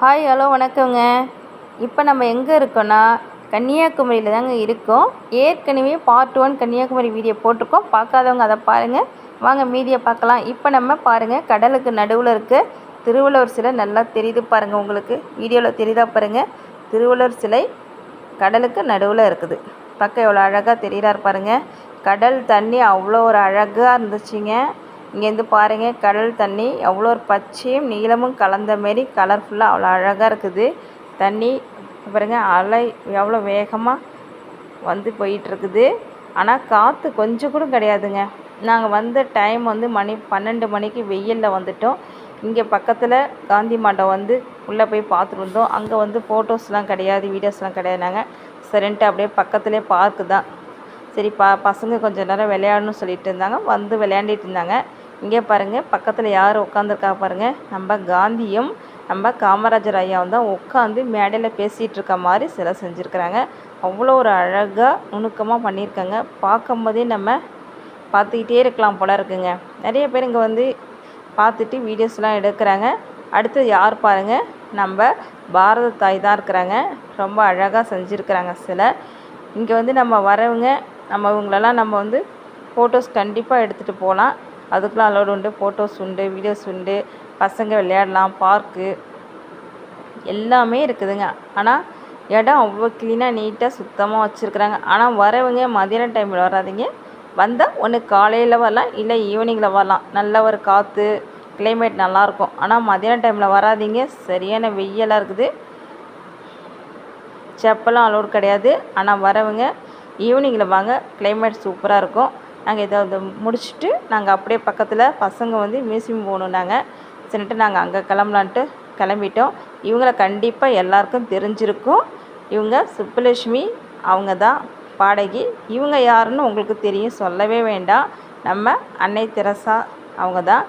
Hi hello வணக்கங்க. இப்போ நம்ம எங்கே இருக்கோன்னா கன்னியாகுமரியில் தாங்க இருக்கோம். ஏற்கனவே பார்ட் ஒன் கன்னியாகுமரி வீடியோ போட்டிருக்கோம். பார்க்காதவங்க அதை பாருங்கள் வாங்க மீதியை பார்க்கலாம். இப்போ நம்ம பாருங்கள் கடலுக்கு நடுவில் இருக்க. திருவள்ளுவர் சிலை நல்லா தெரியுது பாருங்கள் உங்களுக்கு. வீடியோவில் தெரியுதா பாருங்கள் திருவள்ளுவர் சிலை கடலுக்கு நடுவில் இருக்குது. பக்கம் எவ்வளோ அழகாக தெரியுறாரு பாருங்கள் கடல் தண்ணி அவ்வளோ ஒரு அழகாக இருந்துச்சுங்க. இங்கேருந்து பாருங்கள் கடல் தண்ணி. எவ்வளோ ஒரு பச்சையும் நீளமும் கலந்த மாரி கலர்ஃபுல்லாக அவ்வளோ அழகாக இருக்குது. தண்ணி பாருங்க அலை எவ்வளோ வேகமாக வந்து போயிட்டுருக்குது. ஆனால் காற்று கொஞ்சம் கூட கிடையாதுங்க. நாங்கள் வந்த டைம் வந்து மணி பன்னெண்டு மணிக்கு வெயிலில் வந்துட்டோம். இங்கே பக்கத்தில் காந்தி மண்டபம் வந்து உள்ளே போய் பார்த்துட்டு வந்தோம். அங்கே வந்து ஃபோட்டோஸ்லாம் கிடையாது வீடியோஸ்லாம் கிடையாது. நாங்கள் சரின்ட்டு அப்படியே பக்கத்துலேயே பார்க்கு தான். சரி ப பசங்க கொஞ்சம் நேரம் விளையாடணும்னு சொல்லிட்டு இருந்தாங்க. வந்து விளையாண்டிட்டு இருந்தாங்க. இங்கே பாருங்கள் பக்கத்தில் யார் உட்காந்துருக்கா பாருங்கள் நம்ம காந்தியும் நம்ம காமராஜர் ஐயாவும் தான் உட்காந்து மேடையில் பேசிகிட்டு இருக்க மாதிரி சிலை செஞ்சுருக்குறாங்க. அவ்வளோ ஒரு அழகாக நுணுக்கமாக பண்ணியிருக்காங்க. பார்க்கும்போதே நம்ம பார்த்துக்கிட்டே இருக்கலாம் போல இருக்குங்க. நிறைய பேர் இங்கே வந்து பார்த்துட்டு வீடியோஸ்லாம் எடுக்கிறாங்க. அடுத்து யார் பாருங்கள் நம்ம பாரத தாய் தான் இருக்கிறாங்க. ரொம்ப அழகாக செஞ்சுருக்கிறாங்க சிலை. இங்கே வந்து நம்ம வரவங்க நம்ம இவங்களெல்லாம் நம்ம வந்து ஃபோட்டோஸ் கண்டிப்பாக எடுத்துகிட்டு போகலாம். அதுக்கெலாம் அலோடு உண்டு. ஃபோட்டோஸ் உண்டு வீடியோஸ் உண்டு. பசங்க விளையாடலாம் பார்க்கு எல்லாமே இருக்குதுங்க. ஆனால் இடம் அவ்வளோ க்ளீனாக நீட்டாக சுத்தமாக வச்சுருக்குறாங்க. ஆனால் வரவங்க மதியான டைமில் வராதிங்க. வந்தால் ஒன்று காலையில் வரலாம் இல்லை ஈவினிங்கில் வரலாம். நல்ல ஒரு காற்று கிளைமேட் நல்லாயிருக்கும் ஆனால் மதியான டைமில் வராதிங்க. சரியான வெயிலாக இருக்குது. செப்பலும் அலோடு கிடையாது. ஆனால் வரவங்க ஈவினிங்கில் வாங்க கிளைமேட் சூப்பராக இருக்கும். நாங்கள் இதை அதை முடிச்சுட்டு நாங்கள் அப்படியே பக்கத்தில் பசங்க வந்து மியூசியம் போகணுன்னாங்க சரின்ட்டு நாங்கள் அங்கே கிளம்பலான்ட்டு கிளம்பிட்டோம். இவங்கள கண்டிப்பாக எல்லாருக்கும் தெரிஞ்சிருக்கும். இவங்க சுப்புலட்சுமி அவங்க தான் பாடகி. இவங்க யாருன்னு உங்களுக்கு தெரியும் சொல்லவே வேண்டாம். நம்ம அன்னை தெரசா அவங்க தான்.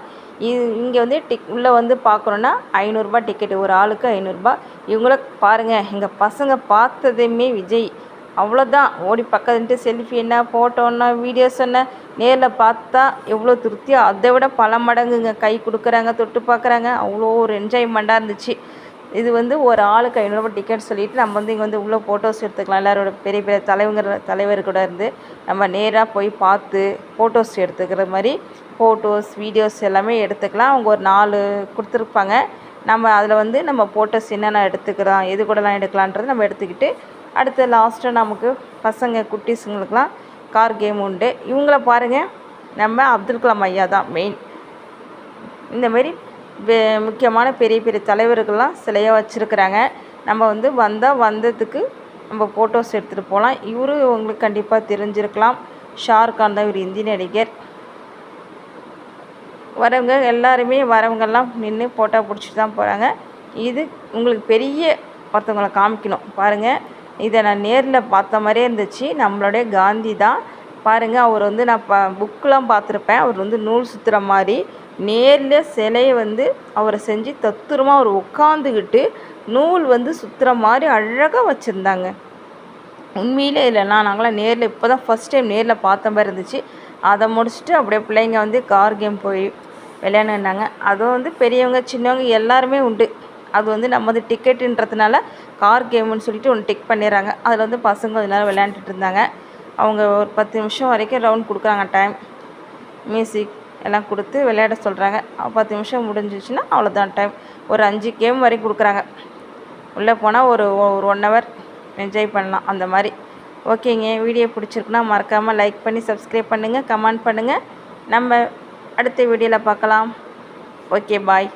இது இங்கே வந்து டிக் உள்ளே வந்து பார்க்கணுன்னா ஐநூறுரூபா டிக்கெட்டு ஒரு ஆளுக்கு ஐநூறுரூபா இவங்கள பாருங்கள் எங்கள் பசங்க பார்த்ததுமே விஜய். அவ்வளோதான் ஓடி பக்கத்துட்டு செல்ஃபி என்ன ஃபோட்டோன்னா வீடியோஸ் என்ன நேரில் பார்த்தா எவ்வளோ திருப்தியாக அதை விட பல மடங்குங்க. கை கொடுக்குறாங்க தொட்டு பார்க்குறாங்க. அவ்வளோ ஒரு என்ஜாய்மெண்ட்டாக இருந்துச்சு. இது வந்து ஒரு ஆளுக்கு ஐநூறுரூபா டிக்கெட் சொல்லிவிட்டு நம்ம வந்து இங்கே வந்து உள்ளே ஃபோட்டோஸ் எடுத்துக்கலாம். எல்லாரோட பெரிய பெரிய தலைவங்கிற தலைவர் கூட இருந்து நம்ம நேராக போய் பார்த்து ஃபோட்டோஸ் எடுத்துக்கிற மாதிரி ஃபோட்டோஸ் வீடியோஸ் எல்லாமே எடுத்துக்கலாம். அவங்க ஒரு நாலு கொடுத்துருப்பாங்க. நம்ம அதில் வந்து நம்ம ஃபோட்டோஸ் என்னென்ன எடுத்துக்கிறோம் எது கூடலாம் எடுக்கலான்றது நம்ம எடுத்துக்கிட்டு அடுத்து லாஸ்ட்டு நமக்கு பசங்க குட்டீஸுங்களுக்கெலாம் கார் கேம் உண்டு. இவங்கள பாருங்கள் நம்ம அப்துல் கலாம் ஐயா தான் மெயின் இந்தமாரி முக்கியமான பெரிய பெரிய தலைவர்கள்லாம் சிலையாக வச்சுருக்குறாங்க. நம்ம வந்து வந்தால் வந்ததுக்கு நம்ம ஃபோட்டோஸ் எடுத்துகிட்டு போகலாம் இவரு உங்களுக்கு கண்டிப்பாக தெரிஞ்சிருக்கலாம். ஷாருக்கான் தான் இவர் இந்தி நடிகர். வரவங்க எல்லாருமே வரவங்கெல்லாம் நின்று ஃபோட்டோ பிடிச்சிட்டு தான் போகிறாங்க இது உங்களுக்கு பெரிய ஒருத்தவங்களை காமிக்கணும். பாருங்கள் இதை நான் நேரில் பார்த்த மாதிரியே இருந்துச்சு. நம்மளுடைய காந்தி தான். பாருங்கள் அவர் வந்து நான் ப புக்கெலாம் பார்த்துருப்பேன். அவர் வந்து நூல் சுற்றுற மாதிரி நேரில் சிலையை வந்து அவரை செஞ்சு தத்துரமாக அவர் உட்காந்துக்கிட்டு நூல் வந்து சுற்றுற மாதிரி அழகாக வச்சுருந்தாங்க. உண்மையிலே இல்லைண்ணா நாங்களாம் நேரில் இப்போ தான் ஃபஸ்ட் டைம் நேரில் பார்த்த மாதிரி இருந்துச்சு. அதை முடிச்சுட்டு அப்படியே பிள்ளைங்க வந்து கார் கேம் போய் விளையாண்டுனாங்க அதுவும் வந்து பெரியவங்க சின்னவங்க எல்லாருமே உண்டு. அது வந்து நம்ம வந்து டிக்கெட்டுன்றதுனால கார் கேமுன்னு சொல்லிட்டு ஒன்று டிக் பண்ணிடுறாங்க. அதில் வந்து பசங்க கொஞ்ச நேரம் விளையாண்டுட்டு இருந்தாங்க. அவங்க ஒரு பத்து நிமிஷம் வரைக்கும் ரவுண்ட் கொடுக்குறாங்க டைம் மியூசிக் எல்லாம் கொடுத்து விளையாட சொல்கிறாங்க பத்து நிமிஷம் முடிஞ்சிச்சுன்னா அவ்வளோதான் டைம் ஒரு அஞ்சு கேம் வரைக்கும் கொடுக்குறாங்க. உள்ளே போனால் ஒரு ஒரு ஒன் ஹவர் என்ஜாய் பண்ணலாம் அந்த மாதிரி. ஓகேங்க வீடியோ பிடிச்சிருக்குன்னா மறக்காமல் லைக் பண்ணி சப்ஸ்கிரைப் பண்ணுங்கள் கமெண்ட் பண்ணுங்கள் நம்ம அடுத்த வீடியோவில் பார்க்கலாம். Okay bye